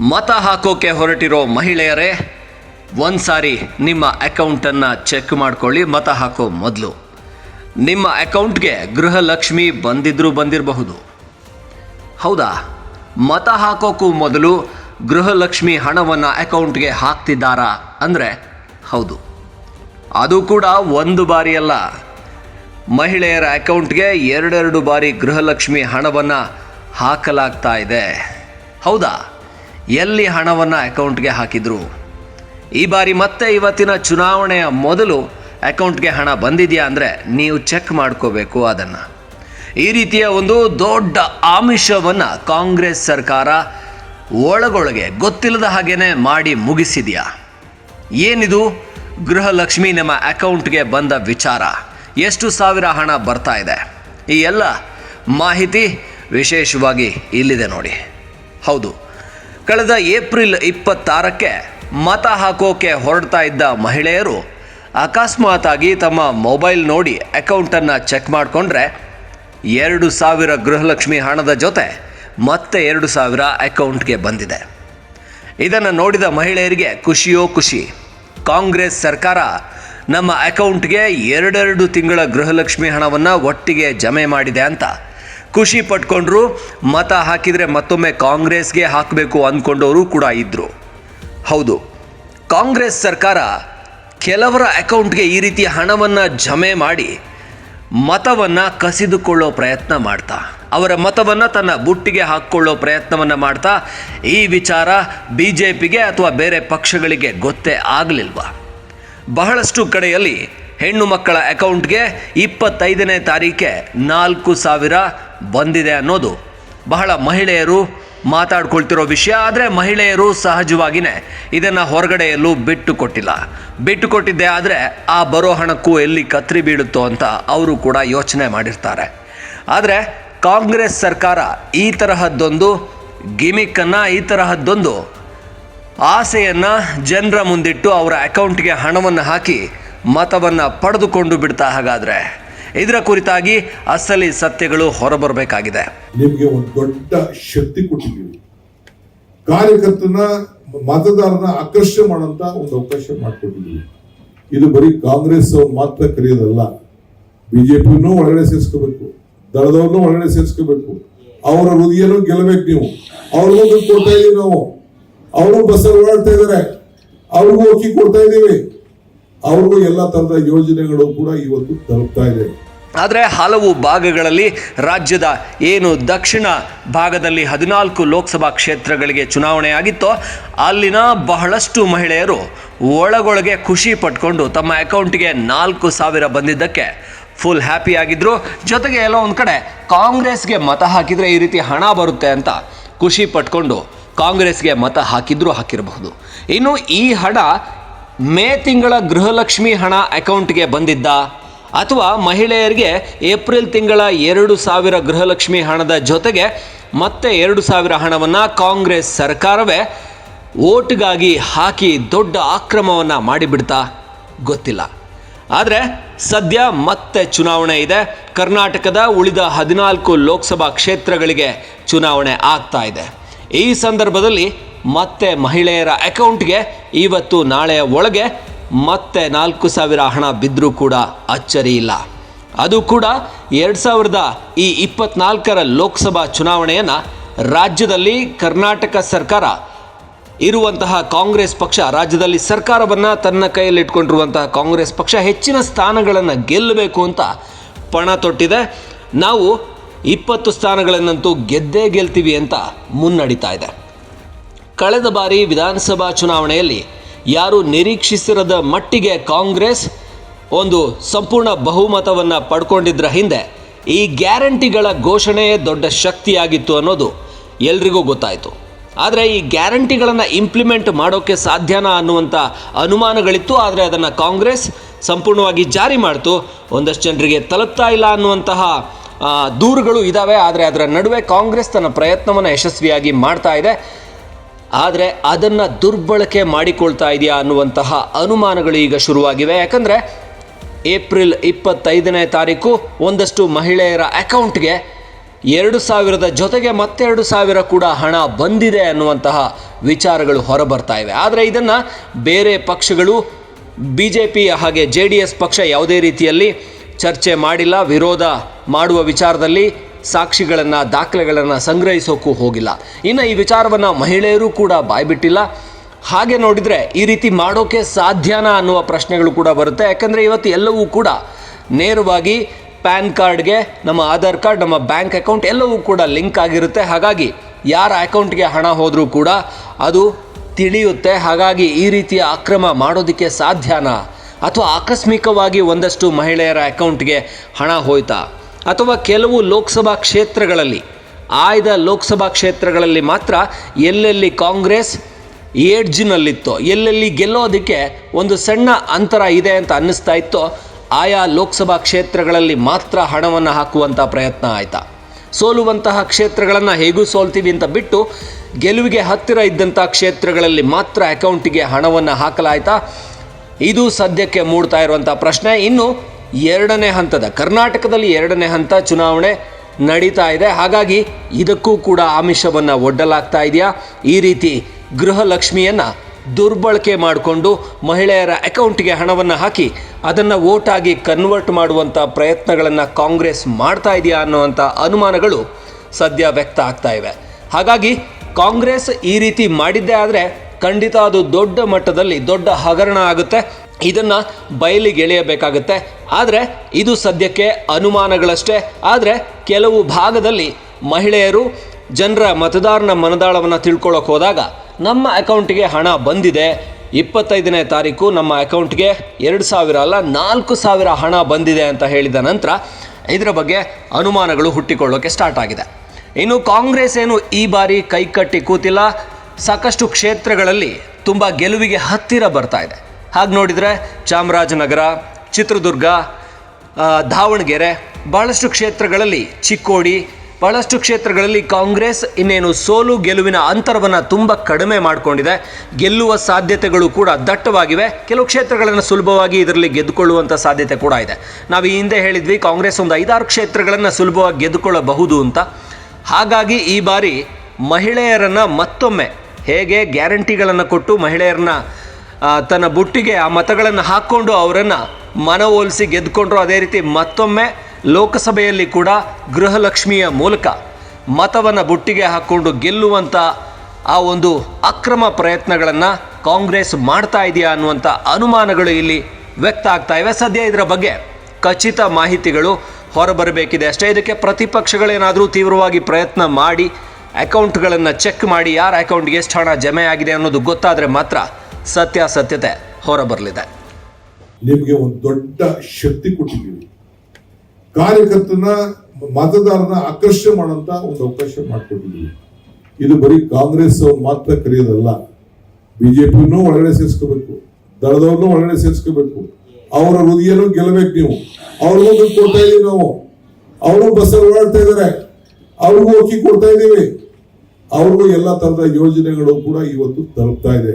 ಮತ ಹಾಕೋಕೆ ಹೊರಟಿರೋ ಮಹಿಳೆಯರೇ, ಒಂದು ಸಾರಿ ನಿಮ್ಮ ಅಕೌಂಟನ್ನು ಚೆಕ್ ಮಾಡ್ಕೊಳ್ಳಿ, ಮತ ಹಾಕೋ ಮೊದಲು. ನಿಮ್ಮ ಅಕೌಂಟ್ಗೆ ಗೃಹಲಕ್ಷ್ಮಿ ಬಂದಿದ್ರೂ ಬಂದಿರಬಹುದು. ಹೌದಾ? ಮತ ಹಾಕೋಕ್ಕೂ ಮೊದಲು ಗೃಹಲಕ್ಷ್ಮಿ ಹಣವನ್ನು ಅಕೌಂಟ್ಗೆ ಹಾಕ್ತಿದ್ದಾರಾ ಅಂದರೆ, ಹೌದು. ಅದು ಕೂಡ ಒಂದು ಬಾರಿಯಲ್ಲ ಮಹಿಳೆಯರ ಅಕೌಂಟ್ಗೆ ಎರಡೆರಡು ಬಾರಿ ಗೃಹಲಕ್ಷ್ಮಿ ಹಣವನ್ನು ಹಾಕಲಾಗ್ತಾ ಇದೆ. ಹೌದಾ? ಎಲ್ಲಿ ಹಣವನ್ನು ಅಕೌಂಟ್ಗೆ ಹಾಕಿದ್ರು? ಈ ಬಾರಿ ಮತ್ತೆ ಇವತ್ತಿನ ಚುನಾವಣೆಯ ಮೊದಲು ಅಕೌಂಟ್ಗೆ ಹಣ ಬಂದಿದೆಯಾ ಅಂದರೆ ನೀವು ಚೆಕ್ ಮಾಡ್ಕೋಬೇಕು ಅದನ್ನು. ಈ ರೀತಿಯ ಒಂದು ದೊಡ್ಡ ಆಮಿಷವನ್ನು ಕಾಂಗ್ರೆಸ್ ಸರ್ಕಾರ ಒಳಗೊಳಗೆ ಗೊತ್ತಿಲ್ಲದ ಹಾಗೇನೆ ಮಾಡಿ ಮುಗಿಸಿದೆಯಾ? ಏನಿದು? ಗೃಹಲಕ್ಷ್ಮಿ ನಮ್ಮ ಅಕೌಂಟ್ಗೆ ಬಂದ ವಿಚಾರ. ಎಷ್ಟು ಸಾವಿರ ಹಣ ಬರ್ತಾ ಇದೆ? ಈ ಎಲ್ಲ ಮಾಹಿತಿ ವಿಶೇಷವಾಗಿ ಇಲ್ಲಿದೆ ನೋಡಿ. ಹೌದು ಕಳೆದ ಏಪ್ರಿಲ್ ಇಪ್ಪತ್ತಾರಕ್ಕೆ ಮತ ಹಾಕೋಕೆ ಹೊರಡ್ತಾ ಇದ್ದ ಮಹಿಳೆಯರು ಅಕಸ್ಮಾತಾಗಿ ತಮ್ಮ ಮೊಬೈಲ್ ನೋಡಿ ಅಕೌಂಟನ್ನು ಚೆಕ್ ಮಾಡಿಕೊಂಡ್ರೆ ಎರಡು ಸಾವಿರ ಗೃಹಲಕ್ಷ್ಮಿ ಹಣದ ಜೊತೆ ಮತ್ತೆ ಎರಡು ಸಾವಿರ ಅಕೌಂಟ್ಗೆ ಬಂದಿದೆ. ಇದನ್ನು ನೋಡಿದ ಮಹಿಳೆಯರಿಗೆ ಖುಷಿಯೋ ಖುಷಿ. ಕಾಂಗ್ರೆಸ್ ಸರ್ಕಾರ ನಮ್ಮ ಅಕೌಂಟ್ಗೆ ಎರಡೆರಡು ತಿಂಗಳ ಗೃಹಲಕ್ಷ್ಮಿ ಹಣವನ್ನು ಒಟ್ಟಿಗೆ ಜಮೆ ಮಾಡಿದೆ ಅಂತ ಖುಷಿ ಪಟ್ಕೊಂಡ್ರು, ಮತ ಹಾಕಿದರೆ ಮತ್ತೊಮ್ಮೆ ಕಾಂಗ್ರೆಸ್ಗೆ ಹಾಕಬೇಕು ಅಂದ್ಕೊಂಡವರು ಕೂಡ ಇದ್ದರು ಹೌದು, ಕಾಂಗ್ರೆಸ್ ಸರ್ಕಾರ ಕೆಲವರ ಅಕೌಂಟ್ಗೆ ಈ ರೀತಿ ಹಣವನ್ನು ಜಮೆ ಮಾಡಿ ಮತವನ್ನು ಕಸಿದುಕೊಳ್ಳೋ ಪ್ರಯತ್ನ ಮಾಡ್ತಾ, ಅವರ ಮತವನ್ನು ತನ್ನ ಬುಟ್ಟಿಗೆ ಹಾಕ್ಕೊಳ್ಳೋ ಪ್ರಯತ್ನವನ್ನು ಮಾಡ್ತಾ, ಈ ವಿಚಾರ ಬಿ ಜೆ ಪಿಗೆ ಅಥವಾ ಬೇರೆ ಪಕ್ಷಗಳಿಗೆ ಗೊತ್ತೇ ಆಗಲಿಲ್ವ? ಬಹಳಷ್ಟು ಕಡೆಯಲ್ಲಿ ಹೆಣ್ಣು ಮಕ್ಕಳ ಅಕೌಂಟ್ಗೆ ಇಪ್ಪತ್ತೈದನೇ ತಾರೀಕೆ ನಾಲ್ಕು ಸಾವಿರ ಬಂದಿದೆ ಅನ್ನೋದು ಬಹಳ ಮಹಿಳೆಯರು ಮಾತಾಡ್ಕೊಳ್ತಿರೋ ವಿಷಯ, ಆದರೆ ಮಹಿಳೆಯರು ಸಹಜವಾಗಿಯೇ ಇದನ್ನು ಹೊರಗಡೆಯಲ್ಲೂ ಬಿಟ್ಟು ಕೊಟ್ಟಿಲ್ಲ. ಬಿಟ್ಟು ಕೊಟ್ಟಿದ್ದೆ ಆದರೆ ಆ ಬರೋ ಹಣಕ್ಕೂ ಎಲ್ಲಿ ಕತ್ರಿ ಬೀಳುತ್ತೋ ಅಂತ ಅವರು ಕೂಡ ಯೋಚನೆ ಮಾಡಿರ್ತಾರೆ. ಆದರೆ ಕಾಂಗ್ರೆಸ್ ಸರ್ಕಾರ ಈ ತರಹದ್ದೊಂದು ಗಿಮಿಕ್ಕನ್ನು, ಈ ತರಹದ್ದೊಂದು ಆಸೆಯನ್ನು ಜನರ ಮುಂದಿಟ್ಟು ಅವರ ಅಕೌಂಟ್ಗೆ ಹಣವನ್ನು ಹಾಕಿ ಮತವನ್ನು ಪಡೆದುಕೊಂಡು ಬಿಡ್ತಾ ಹಾಗಾದರೆ ಇದರ ಕುರಿತಾಗಿ ಅಸಲಿ ಸತ್ಯಗಳು ಹೊರಬರಬೇಕಾಗಿದೆ. ನಿಮಗೆ ಒಂದು ದೊಡ್ಡ ಶಕ್ತಿ ಕೊಟ್ಟಿದ್ದೀವಿ. ಕಾರ್ಯಕರ್ತನ, ಮತದಾರನ ಆಕರ್ಷಣೆ ಮಾಡುವಂತ ಒಂದು ಅವಕಾಶ ಮಾಡಿಕೊಟ್ಟಿದ್ದೀವಿ. ಇದು ಬರೀ ಕಾಂಗ್ರೆಸ್ ಅವ್ರು ಮಾತ್ರ ಕರೆಯೋದಲ್ಲ. ಬಿಜೆಪಿನೂ ಒಳಗಡೆ ಸೇರಿಸ್ಕೋಬೇಕು, ದಳದವ್ರನ್ನೂ ಒಳಗಡೆ ಸೇರಿಸ್ಕೋಬೇಕು. ಅವರ ಹೃದಯನೂ ಗೆಲ್ಲಬೇಕು ನೀವು. ಅವ್ರಿಗೂ ದುಡ್ಡು ಕೊಡ್ತಾ ಇದೀವಿ ನಾವು. ಅವರು ಬಸ್ ಓಡಾಡ್ತಾ ಇದಾರೆ ಅವ್ರಿಗೂ ಅಕ್ಕಿ ಕೊಡ್ತಾ ಇದೀವಿ. ಅವ್ರಿಗೂ ಎಲ್ಲ ತರದ ಯೋಜನೆಗಳು ಕೂಡ ಇವತ್ತು ತಲುಪ್ತಾ ಇದೆ. ಆದರೆ ಹಲವು ಭಾಗಗಳಲ್ಲಿ ರಾಜ್ಯದ ಏನು ದಕ್ಷಿಣ ಭಾಗದಲ್ಲಿ ಹದಿನಾಲ್ಕು ಲೋಕಸಭಾ ಕ್ಷೇತ್ರಗಳಿಗೆ ಚುನಾವಣೆ ಆಗಿತ್ತೋ, ಅಲ್ಲಿನ ಬಹಳಷ್ಟು ಮಹಿಳೆಯರು ಒಳಗೊಳಗೆ ಖುಷಿ ಪಟ್ಕೊಂಡು ತಮ್ಮ ಅಕೌಂಟ್ಗೆ ನಾಲ್ಕು ಸಾವಿರ ಬಂದಿದ್ದಕ್ಕೆ ಫುಲ್ ಹ್ಯಾಪಿ ಆಗಿದ್ರು. ಜೊತೆಗೆ ಎಲ್ಲ ಒಂದು ಕಡೆ ಕಾಂಗ್ರೆಸ್ಗೆ ಮತ ಹಾಕಿದರೆ ಈ ರೀತಿ ಹಣ ಬರುತ್ತೆ ಅಂತ ಖುಷಿ ಪಟ್ಕೊಂಡು ಕಾಂಗ್ರೆಸ್ಗೆ ಮತ ಹಾಕಿದ್ರೂ ಹಾಕಿರಬಹುದು. ಇನ್ನು ಈ ಹಣ ಮೇ ತಿಂಗಳ ಗೃಹಲಕ್ಷ್ಮಿ ಹಣ ಅಕೌಂಟ್ಗೆ ಬಂದಿದ್ದ ಅಥವಾ ಮಹಿಳೆಯರಿಗೆ ಏಪ್ರಿಲ್ ತಿಂಗಳ ಎರಡು ಸಾವಿರ ಗೃಹಲಕ್ಷ್ಮಿ ಹಣದ ಜೊತೆಗೆ ಮತ್ತೆ ಎರಡು ಸಾವಿರ ಹಣವನ್ನು ಕಾಂಗ್ರೆಸ್ ಸರ್ಕಾರವೇ ಓಟ್ಗಾಗಿ ಹಾಕಿ ದೊಡ್ಡ ಆಕ್ರಮವನ್ನು ಮಾಡಿಬಿಡ್ತಾ ಗೊತ್ತಿಲ್ಲ. ಆದರೆ ಸದ್ಯ ಮತ್ತೆ ಚುನಾವಣೆ ಇದೆ. ಕರ್ನಾಟಕದ ಉಳಿದ ಹದಿನಾಲ್ಕು ಲೋಕಸಭಾ ಕ್ಷೇತ್ರಗಳಿಗೆ ಚುನಾವಣೆ ಆಗ್ತಾ ಇದೆ. ಈ ಸಂದರ್ಭದಲ್ಲಿ ಮತ್ತೆ ಮಹಿಳೆಯರ ಅಕೌಂಟ್ಗೆ ಇವತ್ತು ನಾಳೆಯ ಒಳಗೆ ಮತ್ತೆ ನಾಲ್ಕು ಸಾವಿರ ಹಣ ಬಿದ್ದರೂ ಕೂಡ ಅಚ್ಚರಿ ಇಲ್ಲ. ಅದು ಕೂಡ ಎರಡು ಸಾವಿರದ ಈ ಇಪ್ಪತ್ನಾಲ್ಕರ ಲೋಕಸಭಾ ಚುನಾವಣೆಯನ್ನು ರಾಜ್ಯದಲ್ಲಿ ಕರ್ನಾಟಕ ಸರ್ಕಾರ ಇರುವಂತಹ ಕಾಂಗ್ರೆಸ್ ಪಕ್ಷ, ರಾಜ್ಯದಲ್ಲಿ ಸರ್ಕಾರವನ್ನು ತನ್ನ ಕೈಯಲ್ಲಿಟ್ಕೊಂಡಿರುವಂತಹ ಕಾಂಗ್ರೆಸ್ ಪಕ್ಷ ಹೆಚ್ಚಿನ ಸ್ಥಾನಗಳನ್ನು ಗೆಲ್ಲಬೇಕು ಅಂತ ಪಣ ತೊಟ್ಟಿದೆ. ನಾವು ಇಪ್ಪತ್ತು ಸ್ಥಾನಗಳನ್ನಂತೂ ಗೆದ್ದೇ ಗೆಲ್ತೀವಿ ಅಂತ ಮುನ್ನಡೀತಾ ಇದೆ. ಕಳೆದ ಬಾರಿ ವಿಧಾನಸಭಾ ಚುನಾವಣೆಯಲ್ಲಿ ಯಾರು ನಿರೀಕ್ಷಿಸಿರದ ಮಟ್ಟಿಗೆ ಕಾಂಗ್ರೆಸ್ ಒಂದು ಸಂಪೂರ್ಣ ಬಹುಮತವನ್ನು ಪಡ್ಕೊಂಡಿದ್ದರ ಹಿಂದೆ ಈ ಗ್ಯಾರಂಟಿಗಳ ಘೋಷಣೆಯೇ ದೊಡ್ಡ ಶಕ್ತಿಯಾಗಿತ್ತು ಅನ್ನೋದು ಎಲ್ರಿಗೂ ಗೊತ್ತಾಯಿತು. ಆದರೆ ಈ ಗ್ಯಾರಂಟಿಗಳನ್ನು ಇಂಪ್ಲಿಮೆಂಟ್ ಮಾಡೋಕ್ಕೆ ಸಾಧ್ಯನಾ ಅನ್ನುವಂಥ ಅನುಮಾನಗಳಿತ್ತು. ಆದರೆ ಅದನ್ನು ಕಾಂಗ್ರೆಸ್ ಸಂಪೂರ್ಣವಾಗಿ ಜಾರಿ ಮಾಡ್ತು. ಒಂದಷ್ಟು ಜನರಿಗೆ ತಲುಪ್ತಾ ಇಲ್ಲ ಅನ್ನುವಂತಹ ದೂರುಗಳು ಇದ್ದಾವೆ ಆದರೆ ಅದರ ನಡುವೆ ಕಾಂಗ್ರೆಸ್ ತನ್ನ ಪ್ರಯತ್ನವನ್ನು ಯಶಸ್ವಿಯಾಗಿ ಮಾಡ್ತಾ ಇದೆ. ಆದರೆ ಅದನ್ನು ದುರ್ಬಳಕೆ ಮಾಡಿಕೊಳ್ತಾ ಇದೆಯಾ ಅನ್ನುವಂತಹ ಅನುಮಾನಗಳು ಈಗ ಶುರುವಾಗಿವೆ. ಯಾಕಂದರೆ ಏಪ್ರಿಲ್ ಇಪ್ಪತ್ತೈದನೇ ತಾರೀಕು ಒಂದಷ್ಟು ಮಹಿಳೆಯರ ಅಕೌಂಟ್ಗೆ ಎರಡು ಸಾವಿರದ ಜೊತೆಗೆ ಮತ್ತೆರಡು ಸಾವಿರ ಕೂಡ ಹಣ ಬಂದಿದೆ ಅನ್ನುವಂತಹ ವಿಚಾರಗಳು ಹೊರಬರ್ತಾ ಇವೆ. ಆದರೆ ಇದನ್ನು ಬೇರೆ ಪಕ್ಷಗಳು ಬಿ ಜೆ ಪಿ ಹಾಗೆ ಜೆ ಡಿ ಎಸ್ ಪಕ್ಷ ಯಾವುದೇ ರೀತಿಯಲ್ಲಿ ಚರ್ಚೆ ಮಾಡಿಲ್ಲ, ವಿರೋಧ ಮಾಡುವ ವಿಚಾರದಲ್ಲಿ ಸಾಕ್ಷಿಗಳನ್ನು, ದಾಖಲೆಗಳನ್ನು ಸಂಗ್ರಹಿಸೋಕ್ಕೂ ಹೋಗಿಲ್ಲ. ಇನ್ನು ಈ ವಿಚಾರವನ್ನು ಮಹಿಳೆಯರು ಕೂಡ ಬಾಯ್ಬಿಟ್ಟಿಲ್ಲ. ಹಾಗೆ ನೋಡಿದರೆ ಈ ರೀತಿ ಮಾಡೋಕ್ಕೆ ಸಾಧ್ಯನಾ ಅನ್ನುವ ಪ್ರಶ್ನೆಗಳು ಕೂಡ ಬರುತ್ತೆ. ಯಾಕಂದರೆ ಇವತ್ತು ಎಲ್ಲವೂ ಕೂಡ ನೇರವಾಗಿ ಪ್ಯಾನ್ ಕಾರ್ಡ್ಗೆ, ನಮ್ಮ ಆಧಾರ್ ಕಾರ್ಡ್, ನಮ್ಮ ಬ್ಯಾಂಕ್ ಅಕೌಂಟ್ ಎಲ್ಲವೂ ಕೂಡ ಲಿಂಕ್ ಆಗಿರುತ್ತೆ. ಹಾಗಾಗಿ ಯಾರ ಅಕೌಂಟ್ಗೆ ಹಣ ಹೋದರೂ ಕೂಡ ಅದು ತಿಳಿಯುತ್ತೆ. ಹಾಗಾಗಿ ಈ ರೀತಿಯ ಅಕ್ರಮ ಮಾಡೋದಕ್ಕೆ ಸಾಧ್ಯನಾ? ಅಥವಾ ಆಕಸ್ಮಿಕವಾಗಿ ಒಂದಷ್ಟು ಮಹಿಳೆಯರ ಅಕೌಂಟ್ಗೆ ಹಣ ಹೋಯ್ತಾ? ಅಥವಾ ಕೆಲವು ಲೋಕಸಭಾ ಕ್ಷೇತ್ರಗಳಲ್ಲಿ, ಆಯ್ದ ಲೋಕಸಭಾ ಕ್ಷೇತ್ರಗಳಲ್ಲಿ ಮಾತ್ರ ಎಲ್ಲೆಲ್ಲಿ ಕಾಂಗ್ರೆಸ್ ಏಡ್ಜಿನಲ್ಲಿತ್ತೋ, ಎಲ್ಲೆಲ್ಲಿ ಗೆಲ್ಲೋದಕ್ಕೆ ಒಂದು ಸಣ್ಣ ಅಂತರ ಇದೆ ಅಂತ ಅನ್ನಿಸ್ತಾ ಇತ್ತೋ, ಆಯಾ ಲೋಕಸಭಾ ಕ್ಷೇತ್ರಗಳಲ್ಲಿ ಮಾತ್ರ ಹಣವನ್ನು ಹಾಕುವಂಥ ಪ್ರಯತ್ನ ಆಯಿತಾ? ಸೋಲುವಂತಹ ಕ್ಷೇತ್ರಗಳನ್ನು ಹೇಗೂ ಸೋಲ್ತೀವಿ ಅಂತ ಬಿಟ್ಟು, ಗೆಲುವಿಗೆ ಹತ್ತಿರ ಇದ್ದಂಥ ಕ್ಷೇತ್ರಗಳಲ್ಲಿ ಮಾತ್ರ ಅಕೌಂಟಿಗೆ ಹಣವನ್ನು ಹಾಕಲಾಯಿತಾ? ಇದು ಸದ್ಯಕ್ಕೆ ಮೂಡ್ತಾ ಇರುವಂಥ ಪ್ರಶ್ನೆ. ಇನ್ನು ಎರಡನೇ ಹಂತದ, ಕರ್ನಾಟಕದಲ್ಲಿ ಎರಡನೇ ಹಂತ ಚುನಾವಣೆ ನಡೀತಾ ಇದೆ. ಹಾಗಾಗಿ ಇದಕ್ಕೂ ಕೂಡ ಆಮಿಷವನ್ನು ಒಡ್ಡಲಾಗ್ತಾ ಇದೆಯಾ? ಈ ರೀತಿ ಗೃಹಲಕ್ಷ್ಮಿಯನ್ನು ದುರ್ಬಳಕೆ ಮಾಡಿಕೊಂಡು ಮಹಿಳೆಯರ ಅಕೌಂಟ್ಗೆ ಹಣವನ್ನು ಹಾಕಿ ಅದನ್ನು ಓಟಾಗಿ ಕನ್ವರ್ಟ್ ಮಾಡುವಂಥ ಪ್ರಯತ್ನಗಳನ್ನು ಕಾಂಗ್ರೆಸ್ ಮಾಡ್ತಾ ಇದೆಯಾ ಅನ್ನುವಂಥ ಅನುಮಾನಗಳು ಸದ್ಯ ವ್ಯಕ್ತ ಆಗ್ತಾ ಇವೆ. ಹಾಗಾಗಿ ಕಾಂಗ್ರೆಸ್ ಈ ರೀತಿ ಮಾಡಿದ್ದೇ ಆದರೆ ಖಂಡಿತ ಅದು ದೊಡ್ಡ ಮಟ್ಟದಲ್ಲಿ ದೊಡ್ಡ ಹಗರಣ ಆಗುತ್ತೆ. ಇದನ್ನು ಬಯಲಿಗೆ ಎಳೆಯಬೇಕಾಗುತ್ತೆ. ಆದರೆ ಇದು ಸದ್ಯಕ್ಕೆ ಅನುಮಾನಗಳಷ್ಟೇ. ಆದರೆ ಕೆಲವು ಭಾಗದಲ್ಲಿ ಮಹಿಳೆಯರು ಜನರ ಮತದಾರನ ಮನದಾಳವನ್ನು ತಿಳ್ಕೊಳ್ಳೋಕೆ ಹೋದಾಗ ನಮ್ಮ ಅಕೌಂಟಿಗೆ ಹಣ ಬಂದಿದೆ. ಇಪ್ಪತ್ತೈದನೇ ತಾರೀಕು ನಮ್ಮ ಅಕೌಂಟ್ಗೆ ಎರಡು ಸಾವಿರ ಅಲ್ಲ, ನಾಲ್ಕು ಸಾವಿರ ಹಣ ಬಂದಿದೆ ಅಂತ ಹೇಳಿದ ನಂತರ ಇದರ ಬಗ್ಗೆ ಅನುಮಾನಗಳು ಹುಟ್ಟಿಕೊಳ್ಳೋಕೆ ಸ್ಟಾರ್ಟ್ ಆಗಿದೆ. ಇನ್ನು ಕಾಂಗ್ರೆಸ್ ಏನು ಈ ಬಾರಿ ಕೈಕಟ್ಟಿ ಕೂತಿಲ್ಲ. ಸಾಕಷ್ಟು ಕ್ಷೇತ್ರಗಳಲ್ಲಿ ತುಂಬ ಗೆಲುವಿಗೆ ಹತ್ತಿರ ಬರ್ತಾ ಇದೆ. ಹಾಗೆ ನೋಡಿದರೆ ಚಾಮರಾಜನಗರ, ಚಿತ್ರದುರ್ಗ ದಾವಣಗೆರೆ ಭಾಳಷ್ಟು ಕ್ಷೇತ್ರಗಳಲ್ಲಿ ಚಿಕ್ಕೋಡಿ ಭಾಳಷ್ಟು ಕ್ಷೇತ್ರಗಳಲ್ಲಿ ಕಾಂಗ್ರೆಸ್, ಇನ್ನೇನು ಸೋಲು ಗೆಲುವಿನ ಅಂತರವನ್ನು ತುಂಬ ಕಡಿಮೆ ಮಾಡಿಕೊಂಡಿದೆ. ಗೆಲ್ಲುವ ಸಾಧ್ಯತೆಗಳು ಕೂಡ ದಟ್ಟವಾಗಿವೆ. ಕೆಲವು ಕ್ಷೇತ್ರಗಳನ್ನು ಸುಲಭವಾಗಿ ಇದರಲ್ಲಿ ಗೆದ್ದುಕೊಳ್ಳುವಂಥ ಸಾಧ್ಯತೆ ಕೂಡ ಇದೆ. ನಾವು ಈ ಹಿಂದೆ ಹೇಳಿದ್ವಿ, ಕಾಂಗ್ರೆಸ್ ಒಂದು ಐದಾರು ಕ್ಷೇತ್ರಗಳನ್ನು ಸುಲಭವಾಗಿ ಗೆದ್ದುಕೊಳ್ಳಬಹುದು ಅಂತ. ಹಾಗಾಗಿ ಈ ಬಾರಿ ಮಹಿಳೆಯರನ್ನು ಮತ್ತೊಮ್ಮೆ ಹೇಗೆ ಗ್ಯಾರಂಟಿಗಳನ್ನು ಕೊಟ್ಟು ಮಹಿಳೆಯರನ್ನ ತನ್ನ ಬುಟ್ಟಿಗೆ ಆ ಮತಗಳನ್ನು ಹಾಕ್ಕೊಂಡು ಅವರನ್ನು ಮನವೊಲಿಸಿ ಗೆದ್ದುಕೊಂಡ್ರು. ಅದೇ ರೀತಿ ಮತ್ತೊಮ್ಮೆ ಲೋಕಸಭೆಯಲ್ಲಿ ಕೂಡ ಗೃಹಲಕ್ಷ್ಮಿಯ ಮೂಲಕ ಮತವನ್ನು ಬುಟ್ಟಿಗೆ ಹಾಕ್ಕೊಂಡು ಗೆಲ್ಲುವಂಥ ಆ ಒಂದು ಅಕ್ರಮ ಪ್ರಯತ್ನಗಳನ್ನು ಕಾಂಗ್ರೆಸ್ ಮಾಡ್ತಾ ಇದೆಯಾ ಅನ್ನುವಂಥ ಅನುಮಾನಗಳು ಇಲ್ಲಿ ವ್ಯಕ್ತ ಆಗ್ತಾ ಇವೆ. ಸದ್ಯ ಇದರ ಬಗ್ಗೆ ಖಚಿತ ಮಾಹಿತಿಗಳು ಹೊರಬರಬೇಕಿದೆ. ಅಷ್ಟೇ ಇದಕ್ಕೆ ಪ್ರತಿಪಕ್ಷಗಳೇನಾದರೂ ತೀವ್ರವಾಗಿ ಪ್ರಯತ್ನ ಮಾಡಿ ಅಕೌಂಟ್ಗಳನ್ನು ಚೆಕ್ ಮಾಡಿ ಯಾರ ಅಕೌಂಟ್ಗೆ ಎಷ್ಟು ಹಣ ಜಮೆ ಆಗಿದೆ ಅನ್ನೋದು ಗೊತ್ತಾದರೆ ಮಾತ್ರ ಸತ್ಯಾಸತ್ಯತೆ ಹೊರಬರಲಿದೆ. ನಿಮಗೆ ಒಂದು ದೊಡ್ಡ ಶಕ್ತಿ ಕೊಟ್ಟಿದ್ದೀವಿ. ಕಾರ್ಯಕರ್ತನ, ಮತದಾರನ ಆಕರ್ಷಣೆ ಮಾಡುವಂತ ಒಂದು ಅವಕಾಶ ಮಾಡಿಕೊಟ್ಟಿದ್ದೀವಿ. ಇದು ಬರೀ ಕಾಂಗ್ರೆಸ್ ಅವ್ರು ಮಾತ್ರ ಕರೆಯೋದಲ್ಲ. ಬಿಜೆಪಿನೂ ಒಳಗಡೆ ಸೇರಿಸ್ಕೋಬೇಕು, ದಳದವ್ರನ್ನೂ ಒಳಗಡೆ ಸೇರಿಸ್ಕೋಬೇಕು. ಅವರ ಹೃದಯನೂ ಗೆಲ್ಲಬೇಕು ನೀವು. ಅವ್ರಿಗೂ ದುಡ್ಡು ಕೊಡ್ತಾ ಇದೀವಿ ನಾವು. ಅವರು ಬಸ್ಸಲ್ಲಿ ಓಡಾಡ್ತಾ ಇದ್ದಾರೆ. ಅವ್ರಿಗೂ ಅಕ್ಕಿ ಕೊಡ್ತಾ ಇದ್ದೀವಿ ಅವ್ರಿಗೂ ಎಲ್ಲ ತರದ ಯೋಜನೆಗಳು ಕೂಡ ಇವತ್ತು ತಲುಪ್ತಾ ಇದೆ.